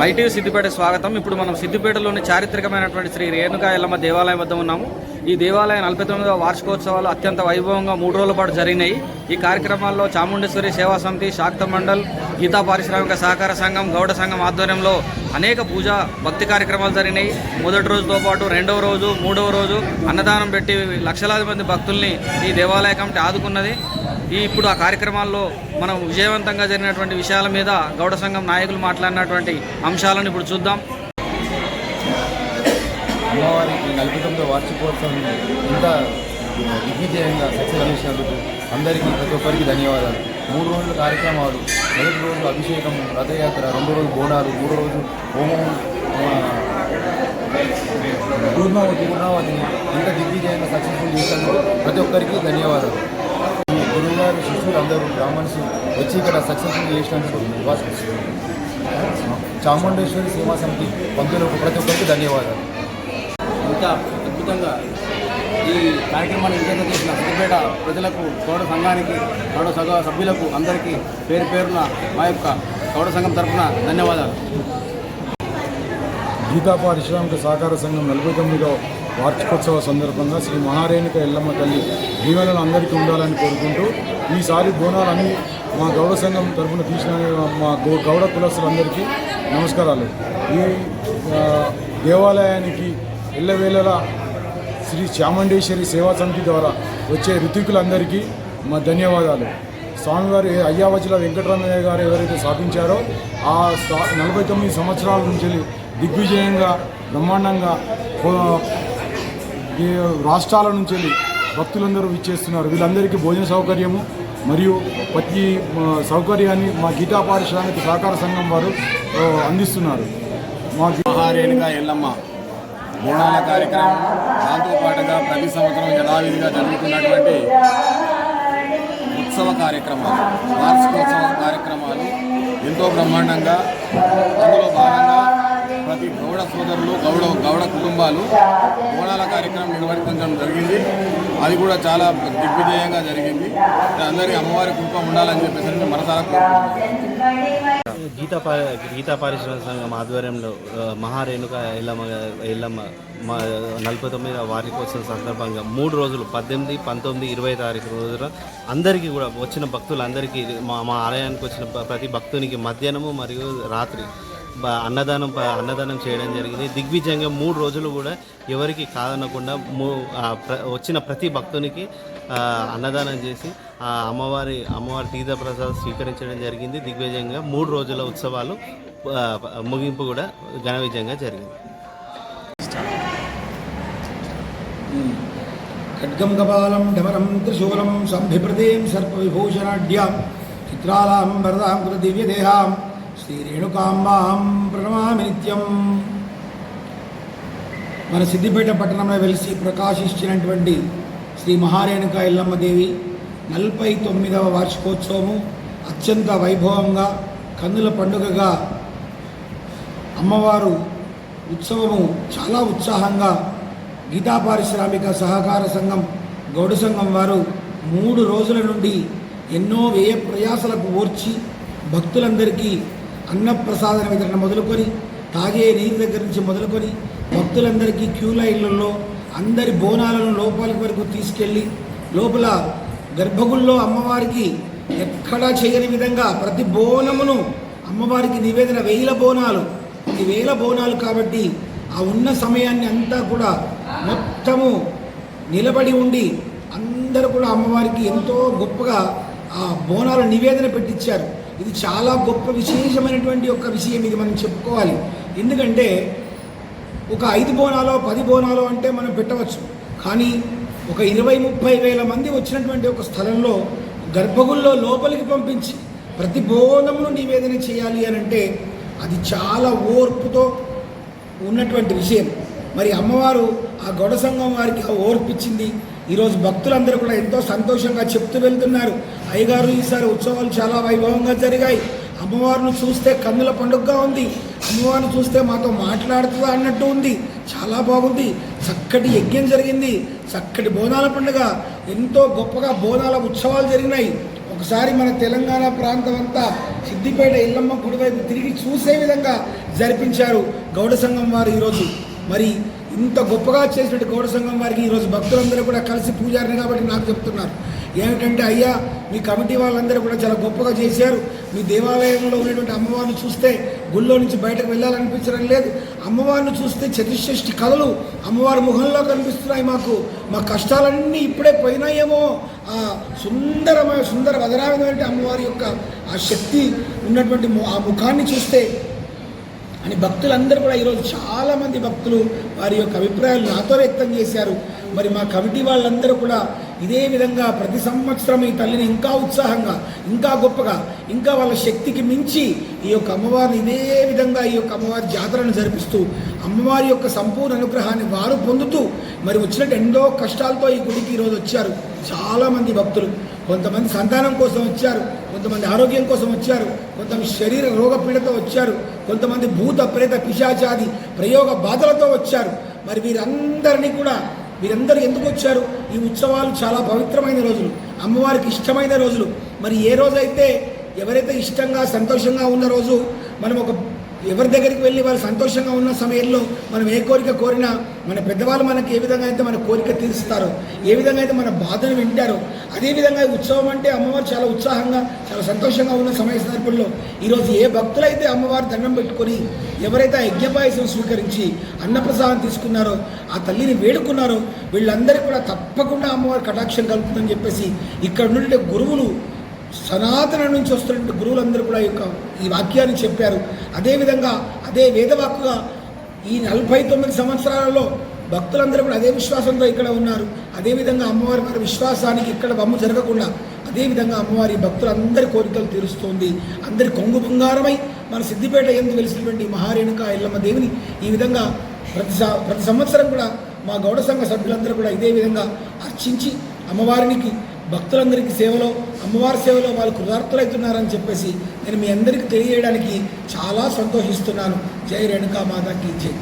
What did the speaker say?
మైటీవ్ సిద్దిపేట స్వాగతం. ఇప్పుడు మనం సిద్దిపేటలోని చారిత్రకమైనటువంటి శ్రీ రేణుకా ఎల్లమ్మ దేవాలయం వద్ద ఉన్నాము. ఈ దేవాలయం నలభై తొమ్మిదవ వార్షికోత్సవాలు అత్యంత వైభవంగా మూడు రోజుల పాటు జరిగినాయి. ఈ కార్యక్రమాల్లో చాముండేశ్వరి సేవా సమితి శాక్త మండల్ గీతా పారిశ్రామిక సహకార సంఘం గౌడ సంఘం ఆధ్వర్యంలో అనేక పూజా భక్తి కార్యక్రమాలు జరిగినాయి. మొదటి రోజుతో పాటు రెండవ రోజు మూడవ రోజు అన్నదానం పెట్టి లక్షలాది మంది భక్తుల్ని ఈ దేవాలయ కమిటీ ఆదుకున్నది. ఈ ఇప్పుడు ఆ కార్యక్రమాల్లో మనం విజయవంతంగా జరిగినటువంటి విషయాల మీద గౌడ సంఘం నాయకులు మాట్లాడినటువంటి అంశాలను ఇప్పుడు చూద్దాం. అమ్మవారికి నలభై తొమ్మిదో వార్షికోత్సవం ఇంత దిగ్విజయంగా సక్సెస్ అందించినందుకు అందరికీ ప్రతి ఒక్కరికి ధన్యవాదాలు. మూడు రోజుల కార్యక్రమాలు మొదటి రోజు అభిషేకం రథయాత్ర రెండో రోజు బోనాలు మూడో రోజు హోమం గురునావతి పూర్ణావతి పూర్ణావతిని ఇంత దిగ్విజయంగా సక్సెస్ఫుల్ చేసినందుకు ప్రతి ఒక్కరికి ధన్యవాదాలు. ఈ గురువుగారు శిష్యులు అందరూ బ్రాహ్మణ్స్ వచ్చి ఇక్కడ సక్సెస్ఫుల్ చేసినందుకు వాస్- చాముండేశ్వరి సేవా సమితి పంతులకు ప్రతి ఒక్కరికి ధన్యవాదాలు. ఇంత అద్భుతంగా ఈ కార్యక్రమాన్ని విజేత చేసిన సిద్దిపేట ప్రజలకు గౌడ సంఘానికి గౌడ సంఘ సభ్యులకు అందరికీ పేరు పేరున మా యొక్క గౌడ సంఘం తరఫున ధన్యవాదాలు. గీతా పారిశ్రామిక సహకార సంఘం నలభై తొమ్మిదో వార్షికోత్సవ సందర్భంగా శ్రీ మహారేణుక ఎల్లమ్మ తల్లి దీవెనలు అందరికీ ఉండాలని కోరుకుంటూ ఈసారి బోనాలన్నీ మా గౌడ సంఘం తరఫున తీసిన మా గౌడ కులస్తులందరికీ నమస్కారాలు. ఈ దేవాలయానికి ఎల్లవేళలా శ్రీ చాముండేశ్వరి సేవా సమితి ద్వారా వచ్చే ఋతికులందరికీ మా ధన్యవాదాలు. స్వామివారి అయ్యావచల వెంకటరమయ్య గారు ఎవరైతే స్థాపించారో ఆ నలభై తొమ్మిది సంవత్సరాల నుంచి దిగ్విజయంగా బ్రహ్మాండంగా రాష్ట్రాల నుంచి వెళ్ళి భక్తులందరూ ఇచ్చేస్తున్నారు వీళ్ళందరికీ భోజన సౌకర్యము మరియు ప్రతి సౌకర్యాన్ని మా గీతా పారిశ్రామిక సహకార సంఘం వారు అందిస్తున్నారు. మా గీ- మహారేణుగా ఎల్లమ్మ బోనాల కార్యక్రమం దాంతో పాటుగా ప్రతి సంవత్సరం యథావిధిగా జరుగుతున్నటువంటి ఉత్సవ కార్యక్రమాలు వార్షికోత్సవ కార్యక్రమాలు ఎంతో బ్రహ్మాండంగా అందులో భాగంగా ప్రతి గౌడ సోదరులు గౌడ గౌడ కుటుంబాలు బోనాల కార్యక్రమం నిర్వహించడం జరిగింది. అది కూడా చాలా దిగ్విజయంగా జరిగింది. అందరికీ అమ్మవారి కృప ఉండాలని చెప్పేసి మనసారా కోరుకుంటున్నాను గీతా పా గీతా పారిశ్రామిక సంఘం ఆధ్వర్యంలో మహారేణుక ఎల్లమ్మ ఎల్లమ్మ మా నలభై తొమ్మిది వార్షికోత్సవం సందర్భంగా మూడు రోజులు పద్దెనిమిది పంతొమ్మిది ఇరవై తారీఖు రోజున అందరికీ కూడా వచ్చిన భక్తులందరికీ మా మా ఆలయానికి వచ్చిన ప్రతి భక్తునికి మధ్యాహ్నము మరియు రాత్రి అన్నదానం అన్నదానం చేయడం జరిగింది. దిగ్విజయంగా మూడు రోజులు కూడా ఎవరికి కాదనకుండా మూ వచ్చిన ప్రతి భక్తునికి అన్నదానం చేసి ఆ అమ్మవారి అమ్మవారి తీర్థప్రసాదం స్వీకరించడం జరిగింది. దిగ్విజయంగా మూడు రోజుల ఉత్సవాలు ముగింపు కూడా ఘన విజయంగా జరిగింది. ఖడ్గం కపాలం ఢమరం త్రిశూలం సంభిప్రదీం సర్పవిభూషణాఢ్యాం చిత్రాలాం వరదాం కృత దివ్యదేహాం శ్రీరేణుకాంబాం ప్రణమామి నిత్యం. మన సిద్దిపేట పట్టణంలో వెలిసి ప్రకాశించినటువంటి శ్రీ మహారేణుక ఎల్లమ్మ దేవి నలభై తొమ్మిదవ వార్షికోత్సవము అత్యంత వైభవంగా కన్నుల పండుగగా అమ్మవారు ఉత్సవము చాలా ఉత్సాహంగా గీతా పారిశ్రామిక సహకార సంఘం గౌడ సంఘం వారు మూడు రోజుల నుండి ఎన్నో వ్యయ ప్రయాసలకు ఓర్చి భక్తులందరికీ అన్నప్రసాదన వితరణ మొదలుకొని తాగే నీరు దగ్గర నుంచి మొదలుకొని భక్తులందరికీ క్యూ లైన్లలో అందరి బోనాలను లోపలికి వరకు తీసుకెళ్ళి లోపల గర్భగుల్లో అమ్మవారికి ఎక్కడా చేయని విధంగా ప్రతి బోనమును అమ్మవారికి నివేదన వేల బోనాలు. ఈ వేల బోనాలు కాబట్టి ఆ ఉన్న సమయాన్ని అంతా కూడా మొత్తము నిలబడి ఉండి అందరూ కూడా అమ్మవారికి ఎంతో గొప్పగా ఆ బోనాల నివేదన పెట్టించారు ఇది చాలా గొప్ప విశేషమైనటువంటి ఒక విషయం ఇది మనం చెప్పుకోవాలి. ఎందుకంటే ఒక ఐదు బోనాలో పది బోనాలో అంటే మనం పెట్టవచ్చు. కానీ ఒక ఇరవై ముప్పై వేల మంది వచ్చినటువంటి ఒక స్థలంలో గర్భగుల్లో లోపలికి పంపించి ప్రతి బోధమును నివేదన చేయాలి అని అంటే అది చాలా ఓర్పుతో ఉన్నటువంటి విషయం. మరి అమ్మవారు ఆ గొడ సంఘం వారికి ఆ ఓర్పిచ్చింది ఈరోజు భక్తులందరూ కూడా ఎంతో సంతోషంగా చెప్తూ వెళ్తున్నారు. అయ్యగారు ఈసారి ఉత్సవాలు చాలా వైభవంగా జరిగాయి. అమ్మవారిని చూస్తే కన్నుల పండుగగా ఉంది. అమ్మవారిని చూస్తే మాతో మాట్లాడుతుందా అన్నట్టు ఉంది. చాలా బాగుంది. చక్కటి యజ్ఞం జరిగింది. చక్కటి బోనాల పండుగ. ఎంతో గొప్పగా బోనాల ఉత్సవాలు జరిగినాయి. ఒకసారి మన తెలంగాణ ప్రాంతం అంతా సిద్దిపేట ఇల్లమ్మ గుడి వైపు తిరిగి చూసే విధంగా జరిపించారు గౌడ సంఘం వారు ఈరోజు. మరి ఇంత గొప్పగా చేసినట్టు గౌడ సంఘం వారికి ఈరోజు భక్తులందరూ కూడా కలిసి పూజారిని కాబట్టి నాకు చెప్తున్నారు. ఏమిటంటే అయ్యా మీ కమిటీ వాళ్ళందరూ కూడా చాలా గొప్పగా చేశారు. మీ దేవాలయంలో ఉన్నటువంటి అమ్మవారిని చూస్తే గుళ్ళో నుంచి బయటకు వెళ్ళాలనిపించడం లేదు. అమ్మవారిని చూస్తే చతుషష్ఠి కళలు అమ్మవారి ముఖంలో కనిపిస్తున్నాయి మాకు. మా కష్టాలన్నీ ఇప్పుడే పోయినాయేమో. ఆ సుందరమైన సుందర వదరామైనటువంటి అమ్మవారి యొక్క ఆ శక్తి ఉన్నటువంటి ఆ ముఖాన్ని చూస్తే అని భక్తులందరూ కూడా ఈరోజు చాలామంది భక్తులు వారి యొక్క అభిప్రాయాలు నాతో వ్యక్తం చేశారు. మరి మా కమిటీ వాళ్ళందరూ కూడా ఇదే విధంగా ప్రతి సంవత్సరం ఈ తల్లిని ఇంకా ఉత్సాహంగా ఇంకా గొప్పగా ఇంకా వాళ్ళ శక్తికి మించి ఈ యొక్క అమ్మవారిని ఇదే విధంగా ఈ యొక్క అమ్మవారి జాతరను జరిపిస్తూ అమ్మవారి యొక్క సంపూర్ణ అనుగ్రహాన్ని వారు పొందుతూ మరి వచ్చినట్టు ఎన్నో కష్టాలతో ఈ గుడికి ఈరోజు వచ్చారు. చాలామంది భక్తులు. కొంతమంది సంతానం కోసం వచ్చారు కొంతమంది ఆరోగ్యం కోసం వచ్చారు కొంతమంది శరీర రోగపీడతో వచ్చారు కొంతమంది భూత ప్రేత పిశాచాది ప్రయోగ బాధలతో వచ్చారు. మరి వీరందరినీ కూడా వీరందరూ ఎందుకు వచ్చారు? ఈ ఉత్సవాలు చాలా పవిత్రమైన రోజులు అమ్మవారికి ఇష్టమైన రోజులు. మరి ఏ రోజైతే ఎవరైతే ఇష్టంగా సంతోషంగా ఉన్న రోజు మనం ఒక ఎవరి దగ్గరికి వెళ్ళి వాళ్ళు సంతోషంగా ఉన్న సమయంలో మనం ఏ కోరిక కోరినా మన పెద్దవాళ్ళు మనకి ఏ విధంగా అయితే మన కోరిక తీరుస్తారో ఏ విధంగా అయితే మన బాధను వింటారో అదేవిధంగా ఉత్సవం అంటే అమ్మవారు చాలా ఉత్సాహంగా చాలా సంతోషంగా ఉన్న సమయ సందర్భంలో ఈరోజు ఏ భక్తులైతే అమ్మవారి దండం పెట్టుకొని ఎవరైతే ఆ యజ్ఞపాయసం స్వీకరించి అన్నప్రసాదం తీసుకున్నారో ఆ తల్లిని వేడుకున్నారో వీళ్ళందరికీ కూడా తప్పకుండా అమ్మవారి కటాక్షం కలుగుతుందని చెప్పేసి ఇక్కడ నుండి గురువులు సనాతన నుంచి వస్తున్నటువంటి గురువులందరూ కూడా ఈ యొక్క ఈ వాక్యాన్ని చెప్పారు. అదేవిధంగా అదే వేదవాక్కుగా ఈ నలభై తొమ్మిది సంవత్సరాలలో భక్తులందరూ కూడా అదే విశ్వాసంతో ఇక్కడ ఉన్నారు. అదేవిధంగా అమ్మవారి వారి విశ్వాసానికి ఇక్కడ బొమ్మ జరగకుండా అదేవిధంగా అమ్మవారి భక్తులందరి కోరికలు తీరుస్తోంది. అందరి కొంగు బంగారమై మన సిద్దిపేట ఎందు వెలిసినటువంటి మహారేణుక ఎల్లమ్మ దేవిని ఈ విధంగా ప్రతి ప్రతి సంవత్సరం కూడా మా గౌడ సంఘ సభ్యులందరూ కూడా ఇదే విధంగా అర్చించి అమ్మవారికి భక్తులందరికీ సేవలో అమ్మవారి సేవలో వాళ్ళు కృతార్థులవుతున్నారని చెప్పేసి నేను మీ అందరికీ తెలియజేయడానికి చాలా సంతోషిస్తున్నాను. జై రేణుకా మాతాకి జై.